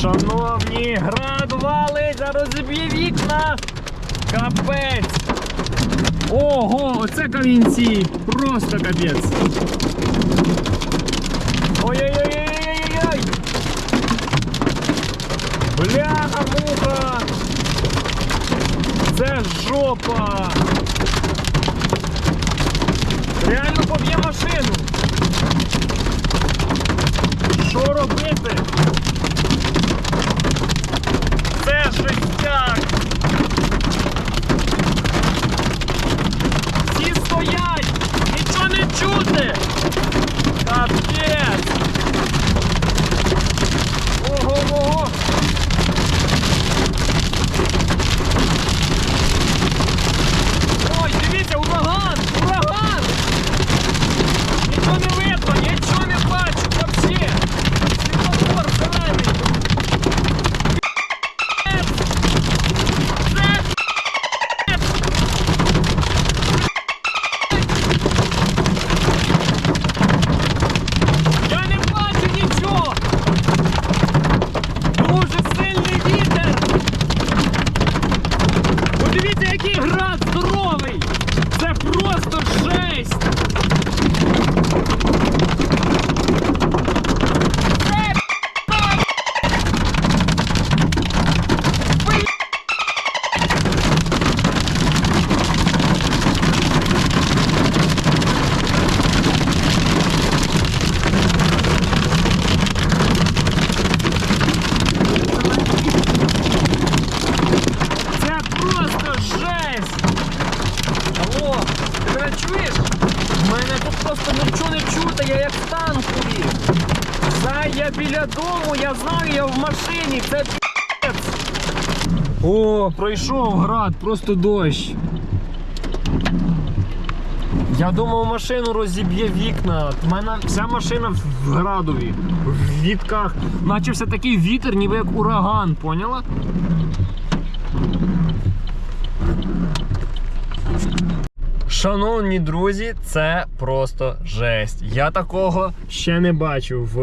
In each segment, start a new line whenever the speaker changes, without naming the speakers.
Шановні, град валить, зараз зіб'є вікна. Капець. Ого, оце камінці. Просто капець. Ой-ой-ой-ой-ой-ой! Бляха, муха! Це жопа! Реально поб'є машину! Що робити? Це просто нічого не чути, я як в танкові. Зай, я біля дому, я знаю, я в машині, це пі***ць. О, пройшов град, просто дощ. Я думав, машину розіб'є вікна. У мене вся машина в градові, в вітках. Начався такий вітер, ніби як ураган, поняла? Шановні друзі, це просто жесть. Я такого ще не бачив в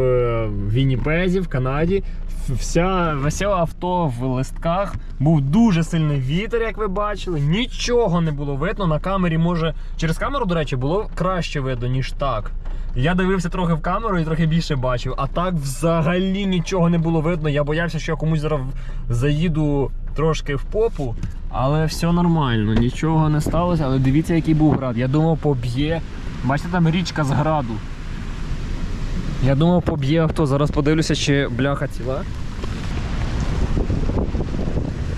Вінніпезі, в Канаді. Вся весе авто в листках. Був дуже сильний вітер, як ви бачили. Нічого не було видно. На камері, може, через камеру, до речі, було краще видно, ніж так. Я дивився трохи в камеру і трохи більше бачив. А так взагалі нічого не було видно. Я боявся, що я комусь зараз заїду трошки в попу. Але все нормально, нічого не сталося. Але дивіться, який був град. Я думав, поб'є. Бачите, там річка з граду. Я думав, поб'є авто. Зараз подивлюся, чи бляха ціла.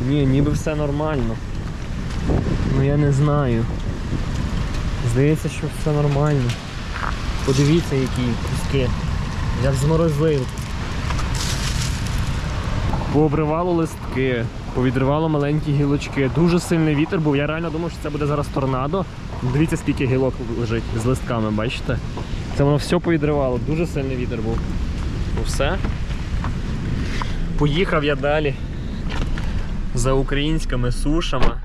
Ні, ніби все нормально. Ну я не знаю. Здається, що все нормально. Подивіться, які куски. Як з морозилки. Пообривало листки, повідривало маленькі гілочки. Дуже сильний вітер був. Я реально думав, що це буде зараз торнадо. Дивіться, скільки гілок лежить з листками, бачите? Це воно все повідривало. Дуже сильний вітер був. Ну все. Поїхав я далі за українськими сушами.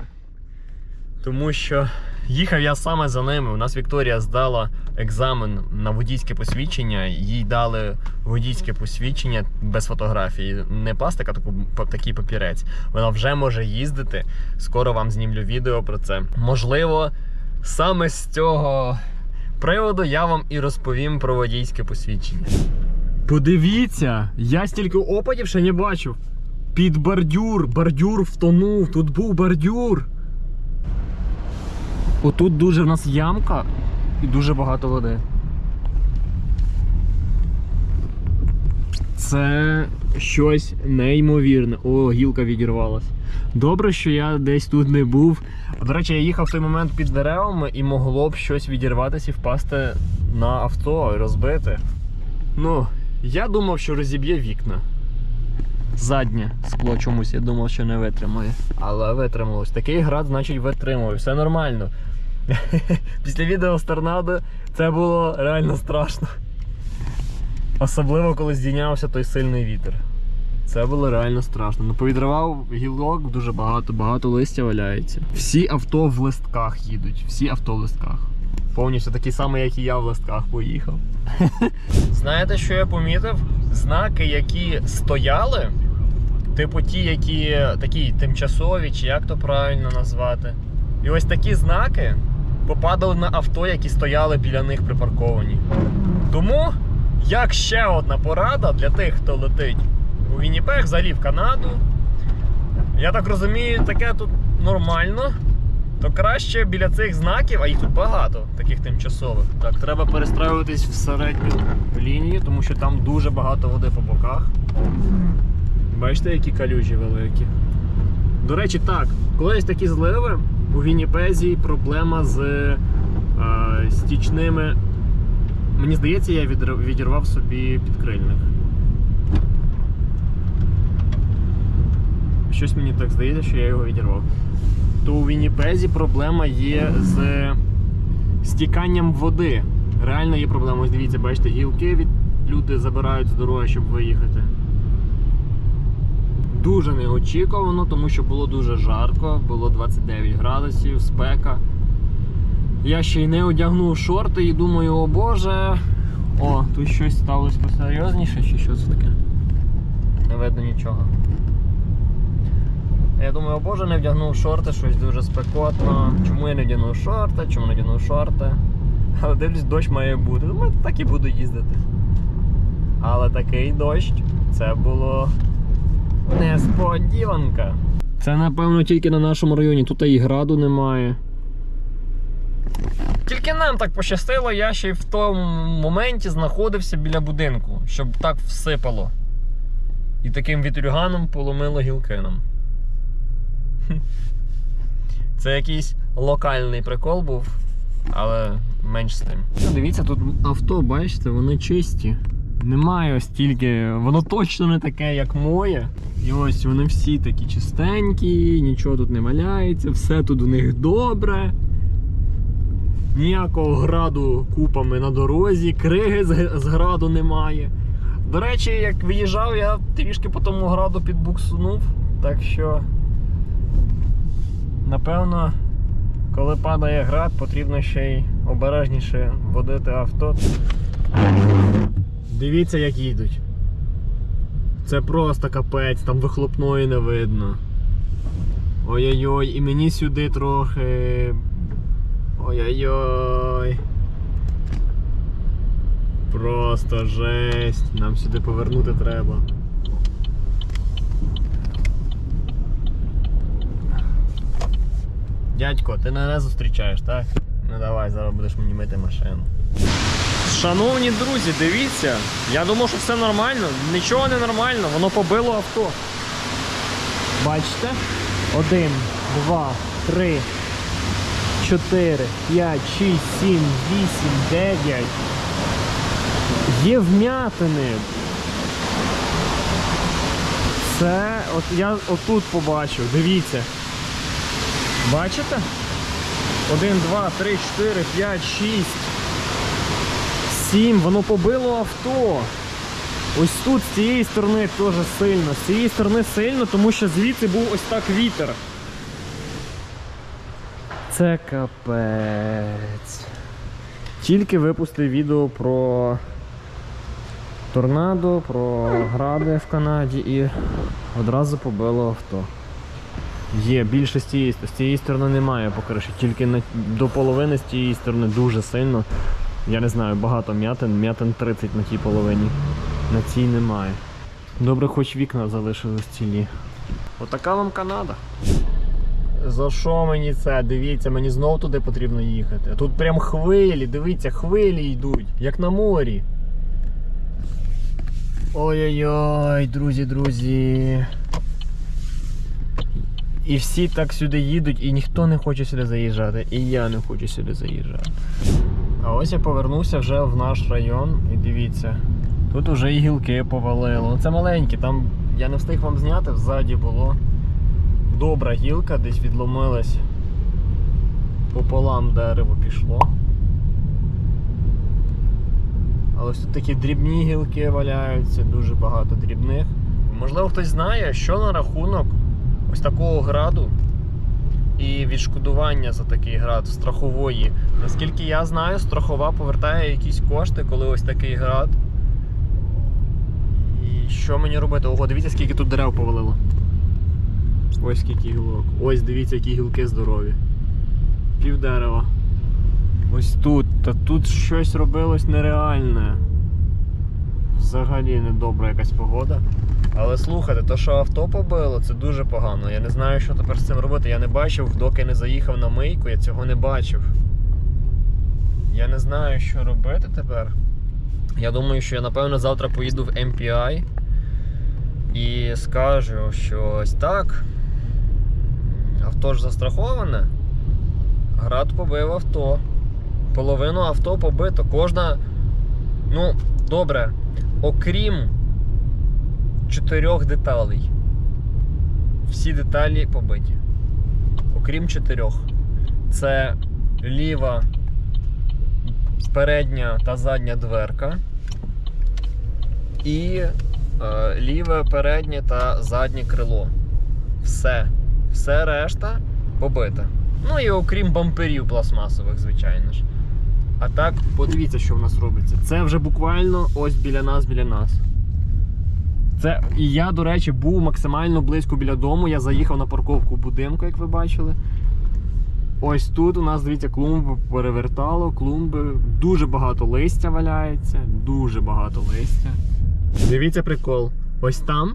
Тому що їхав я саме за ними. У нас Вікторія здала екзамен на водійське посвідчення. Їй дали водійське посвідчення без фотографії. Не пластик, а такий папірець. Вона вже може їздити. Скоро вам знімлю відео про це. Можливо, саме з цього приводу я вам і розповім про водійське посвідчення. Подивіться, я стільки опадів ще не бачив. Під бордюр, бордюр втонув, тут був бордюр. Отут дуже в нас ямка і дуже багато води. Це щось неймовірне. О, гілка відірвалась. Добре, що я десь тут не був. До речі, я їхав в той момент під деревами і могло б щось відірватися і впасти на авто і розбити. Ну, я думав, що розіб'є вікна. Заднє скло чомусь, я думав, що не витримає. Але витрималось. Такий град, значить, витримує. Все нормально. Після відео з торнадо це було реально страшно. Особливо, коли здійнявся той сильний вітер. Це було реально страшно. Ну, повідривав гілок дуже багато, багато листя валяється. Всі авто в листках їдуть. Всі авто в листках. Повністю такий самий, як і я в листках поїхав. Знаєте, що я помітив? Знаки, які стояли, Типу ті, які такі тимчасові, чи як то правильно назвати. І ось такі знаки попадали на авто, які стояли біля них припарковані. Тому, як ще одна порада для тих, хто летить у Вінніпег, взагалі в Канаду. Я так розумію, таке тут нормально. То краще біля цих знаків, а їх тут багато, таких тимчасових. Так, треба перестраюватись в середню лінію, тому що там дуже багато води по боках. Бачите, які калюжі великі. До речі, так, колись такі зливи у Вінніпезі проблема з е, стічними. Мені здається, я відірвав собі підкрильник. Щось мені так здається, що я його відірвав. То у Вінніпезі проблема є з стіканням води. Реально є проблема. Ось дивіться, бачите, гілки від люди забирають з дороги, щоб виїхати. Дуже неочікувано, тому що було дуже жарко, було 29 градусів, спека. Я ще й не одягнув шорти і думаю, о боже. О, тут щось сталося посерйозніше, чи що це таке? Не видно нічого. Я думаю, о боже, не вдягнув шорти, щось дуже спекотно. Чому я не вдягнув шорти? Чому не вдягнув шорти? Але дивлюсь, дощ має бути. Думаю, так і буду їздити. Але такий дощ, це було несподіванка. Це напевно тільки на нашому районі, тут і граду немає. Тільки нам так пощастило, я ще й в тому моменті знаходився біля будинку, щоб так всипало. І таким вітрюганом поломило гілки нам. Це якийсь локальний прикол був, але менш з тим. Дивіться, тут авто, бачите, вони чисті. Немає ось тільки, воно точно не таке, як моє. І ось вони всі такі чистенькі, нічого тут не валяється, все тут у них добре. Ніякого граду купами на дорозі, криги з граду немає. До речі, як виїжджав, я трішки по тому граду підбуксунув. Так що, напевно, коли падає град, потрібно ще й обережніше водити авто. Дивіться, як їдуть. Це просто капець, там вихлопної не видно. Ой-ой-ой, і мені сюди трохи. Ой-ой-ой. Просто жесть. Нам сюди повернути треба. Дядько, ти мене зустрічаєш, так? Ну давай, зараз будеш мені мити машину. Шановні друзі, дивіться, я думав, що все нормально. Нічого не нормально, воно побило авто. Бачите? Один, два, три, чотири, п'ять, шість, сім, вісім, дев'ять. Є вмятини. Це от я отут побачив, дивіться. Бачите? Один, два, три, чотири, п'ять, шість. Сім, воно побило авто. Ось тут з цієї сторони теж сильно. З цієї сторони сильно, тому що звідси був ось так вітер. Це капець. Тільки випустив відео про торнадо, про гради в Канаді і одразу побило авто. Є більше з цієї, з цієї сторони немає покриші, тільки на, до половини з цієї сторони дуже сильно. Я не знаю, багато м'ятин, м'ятин 30 на тій половині. На цій немає. Добре, хоч вікна залишились цілі. Отака вам Канада. За що мені це? Дивіться, мені знов туди потрібно їхати. Тут прям хвилі, дивіться, хвилі йдуть, як на морі. Ой-ой-ой, друзі, друзі. І всі так сюди їдуть, і ніхто не хоче сюди заїжджати. І я не хочу сюди заїжджати. А ось я повернувся вже в наш район, і дивіться, тут вже і гілки повалило. Ну це маленькі, там я не встиг вам зняти, взаді було. Добра гілка, десь відломилась. Пополам дерево пішло. Але ось тут такі дрібні гілки валяються, дуже багато дрібних. Можливо, хтось знає, що на рахунок ось такого граду і відшкодування за такий град страхової. Наскільки я знаю, страхова повертає якісь кошти, коли ось такий град. І що мені робити? Ого, дивіться, скільки тут дерев повалило. Ось скільки гілок. Ось дивіться, які гілки здорові. Пів дерева. Ось тут. Та тут щось робилось нереальне. Взагалі недобра якась погода. Але слухайте, то, що авто побило, це дуже погано. Я не знаю, що тепер з цим робити. Я не бачив, доки не заїхав на мийку, я цього не бачив. Я не знаю, що робити тепер. Я думаю, що я напевно завтра поїду в MPI і скажу, що ось так. Авто ж застраховане. Град побив авто. Половину авто побито. Кожна. Ну, добре, окрім чотирьох деталей. Всі деталі побиті. Окрім чотирьох. Це ліва передня та задня дверка. І е, ліве переднє та заднє крило. Все. Все решта побите. Ну і окрім бамперів пластмасових, звичайно ж. А так, подивіться, що в нас робиться. Це вже буквально ось біля нас, біля нас. Це і я, до речі, був максимально близько біля дому. Я заїхав на парковку будинку, як ви бачили. Ось тут у нас, дивіться, клумби перевертало, клумби. Дуже багато листя валяється. Дуже багато листя. Дивіться прикол. Ось там,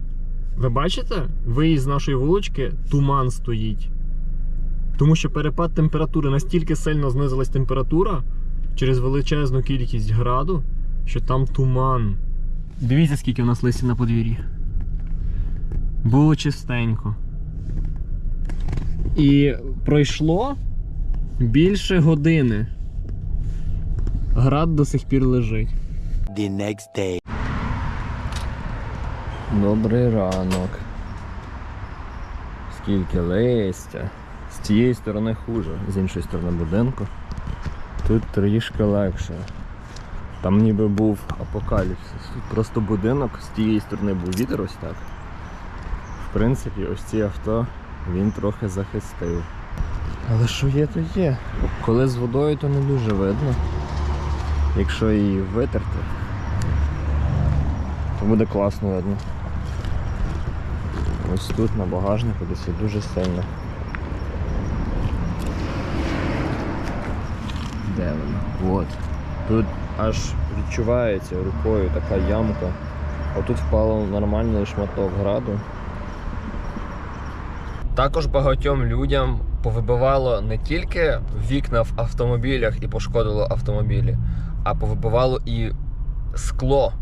ви бачите, виїзд з нашої вулички, туман стоїть. Тому що перепад температури настільки сильно знизилась температура через величезну кількість граду, що там туман. Дивіться, скільки в нас листя на подвір'ї. Було чистенько. І пройшло більше години. Град до сих пір лежить.
the next day.
Добрий ранок. Скільки листя. З цієї сторони хуже, з іншої сторони будинку. Тут трішки легше. Там ніби був апокаліпсис. Тут просто будинок, з тієї сторони був вітер ось так. В принципі, ось ці авто він трохи захистив. Але що є, то є. Коли з водою, то не дуже видно. Якщо її витерти, то буде класно видно. Ось тут на багажнику десь дуже сильно. Де вона? От. Тут аж відчувається рукою така ямка. А тут впало нормальний шматок граду. Також багатьом людям повибивало не тільки вікна в автомобілях і пошкодило автомобілі, а повибивало і скло.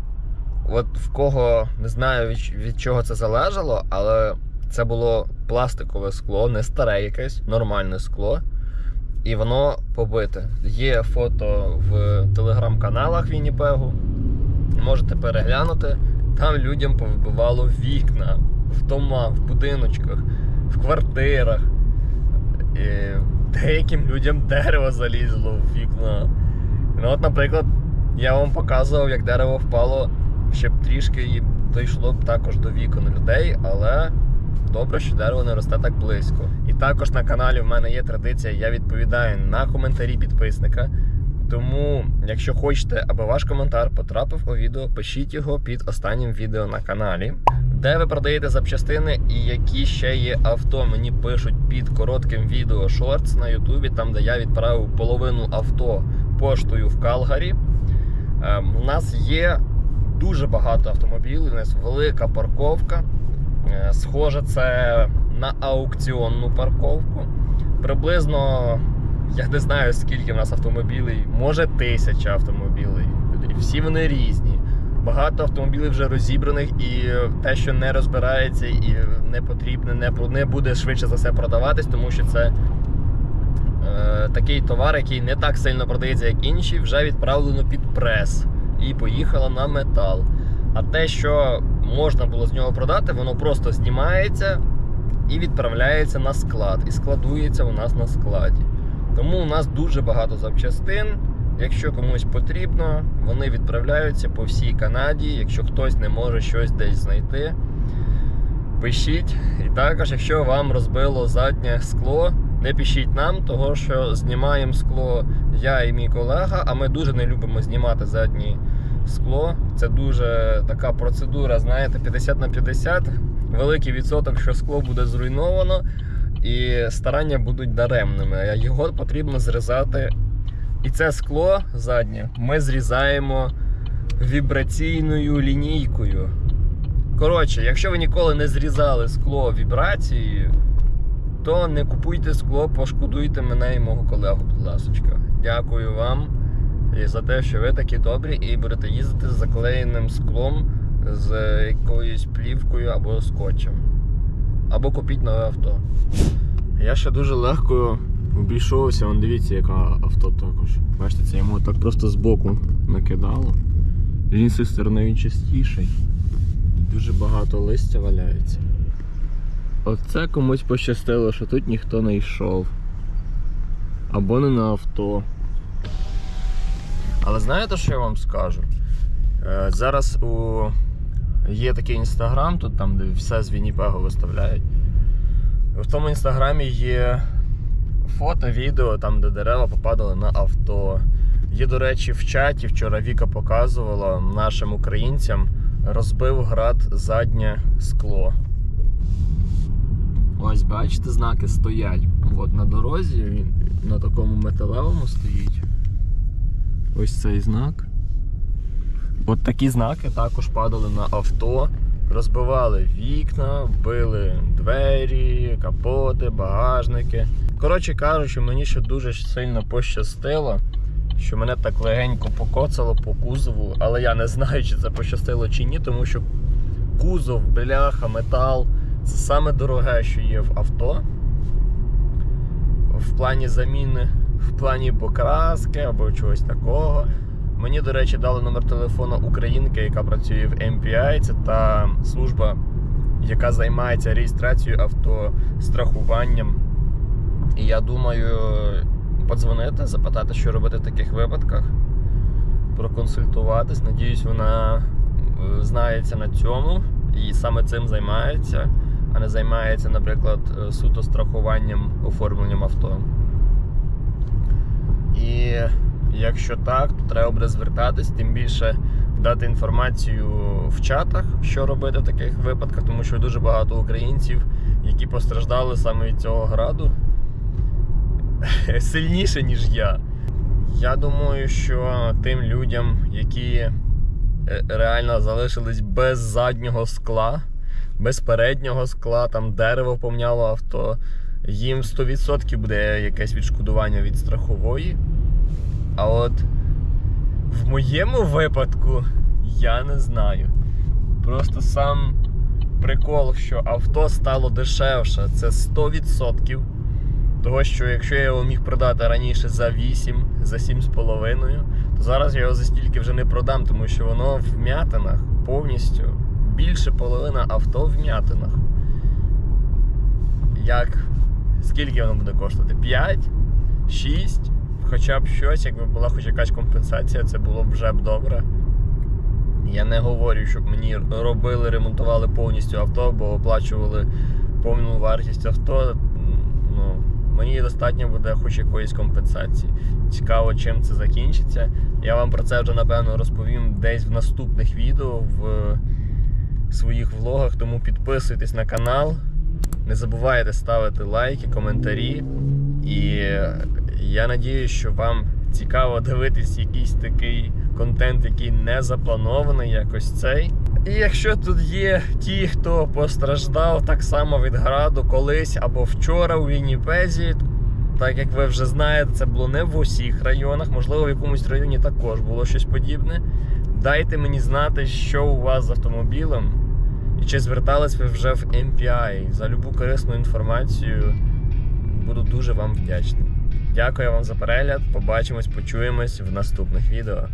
От в кого не знаю від, від чого це залежало, але це було пластикове скло, не старе якесь, нормальне скло. І воно побите. Є фото в телеграм-каналах Вінніпегу. Можете переглянути. Там людям повибивало вікна в домах, в будиночках, в квартирах. І деяким людям дерево залізло в вікна. Ну, от, наприклад, я вам показував, як дерево впало ще б трішки і дійшло б також до вікон людей, але добре, що дерево не росте так близько. І також на каналі в мене є традиція, я відповідаю на коментарі підписника. Тому, якщо хочете, аби ваш коментар потрапив у відео, пишіть його під останнім відео на каналі. Де ви продаєте запчастини і які ще є авто, мені пишуть під коротким відео шортс на Ютубі, там де я відправив половину авто поштою в Калгарі. Ем, у нас є дуже багато автомобілів, у нас велика парковка. Е, Схоже, це на аукціонну парковку. Приблизно, я не знаю скільки в нас автомобілів, може тисяча автомобілів. Всі вони різні. Багато автомобілів вже розібраних, і те, що не розбирається і не потрібне, не, не буде швидше за все продаватись, тому що це е, такий товар, який не так сильно продається, як інші, вже відправлено під прес і поїхало на метал. А те, що можна було з нього продати, воно просто знімається і відправляється на склад, і складується у нас на складі. Тому у нас дуже багато запчастин. Якщо комусь потрібно, вони відправляються по всій Канаді. Якщо хтось не може щось десь знайти, пишіть. І також, якщо вам розбило заднє скло, не пишіть нам, того що знімаємо скло я і мій колега, а ми дуже не любимо знімати задні скло. Це дуже така процедура, знаєте, 50 на 50. Великий відсоток, що скло буде зруйновано, і старання будуть даремними. Його потрібно зрізати. І це скло заднє ми зрізаємо вібраційною лінійкою. Коротше, якщо ви ніколи не зрізали скло вібрацією, то не купуйте скло, пошкодуйте мене і мого колегу, будь ласочка. Дякую вам і за те, що ви такі добрі і будете їздити з заклеєним склом з якоюсь плівкою або скотчем. Або купіть нове авто. Я ще дуже легко обійшовся, вон дивіться, яке авто також. Бачите, це йому так просто збоку накидало. З іншої сторони він чистіший. Дуже багато листя валяється. Оце комусь пощастило, що тут ніхто не йшов. Або не на авто. Але знаєте, що я вам скажу? Е, зараз у... є такий інстаграм, тут там, де все з Вінніпегу виставляють. В тому інстаграмі є фото, відео, там, де дерева попадали на авто. Є, до речі, в чаті вчора Віка показувала нашим українцям, розбив град заднє скло. Ось бачите, знаки стоять. От на дорозі він на такому металевому стоїть. Ось цей знак. От такі знаки також падали на авто, розбивали вікна, били двері, капоти, багажники. Коротше кажучи, мені ще дуже сильно пощастило, що мене так легенько покоцало по кузову, але я не знаю, чи це пощастило чи ні, тому що кузов, бляха, метал це саме дороге, що є в авто. В плані заміни, в плані покраски або чогось такого. Мені, до речі, дали номер телефону українки, яка працює в MPI. Це та служба, яка займається реєстрацією авто, страхуванням. І я думаю, подзвонити, запитати, що робити в таких випадках, проконсультуватись. Надіюсь, вона е, знається на цьому і саме цим займається, а не займається, наприклад, е, суто страхуванням, оформленням авто. І якщо так, то треба буде звертатись, тим більше дати інформацію в чатах, що робити в таких випадках, тому що дуже багато українців, які постраждали саме від цього граду, сильніше, ніж я. Я думаю, що тим людям, які е, реально залишились без заднього скла, без переднього скла, там дерево помняло авто, їм 100% буде якесь відшкодування від страхової. А от в моєму випадку я не знаю. Просто сам прикол, що авто стало дешевше, це 100%. Того, що якщо я його міг продати раніше за 8, за 7,5, то зараз я його за стільки вже не продам, тому що воно в м'ятинах повністю. Більше половина авто в м'ятинах. Як? Скільки воно буде коштувати? 5? 6? Хоча б щось, якби була хоч якась компенсація, це було б вже б добре. Я не говорю, щоб мені робили, ремонтували повністю авто, бо оплачували повну вартість авто. Ну, мені достатньо буде хоч якоїсь компенсації. Цікаво, чим це закінчиться. Я вам про це вже напевно розповім десь в наступних відео в своїх влогах. Тому підписуйтесь на канал. Не забувайте ставити лайки, коментарі. І я надіюсь, що вам цікаво дивитись якийсь такий контент, який не запланований, якось цей. І якщо тут є ті, хто постраждав так само від граду колись або вчора у Вінніпезі, так як ви вже знаєте, це було не в усіх районах, можливо, в якомусь районі також було щось подібне. Дайте мені знати, що у вас з автомобілем, і чи звертались ви вже в MPI. За любу корисну інформацію буду дуже вам вдячний. Дякую вам за перегляд. Побачимось, почуємось в наступних відео.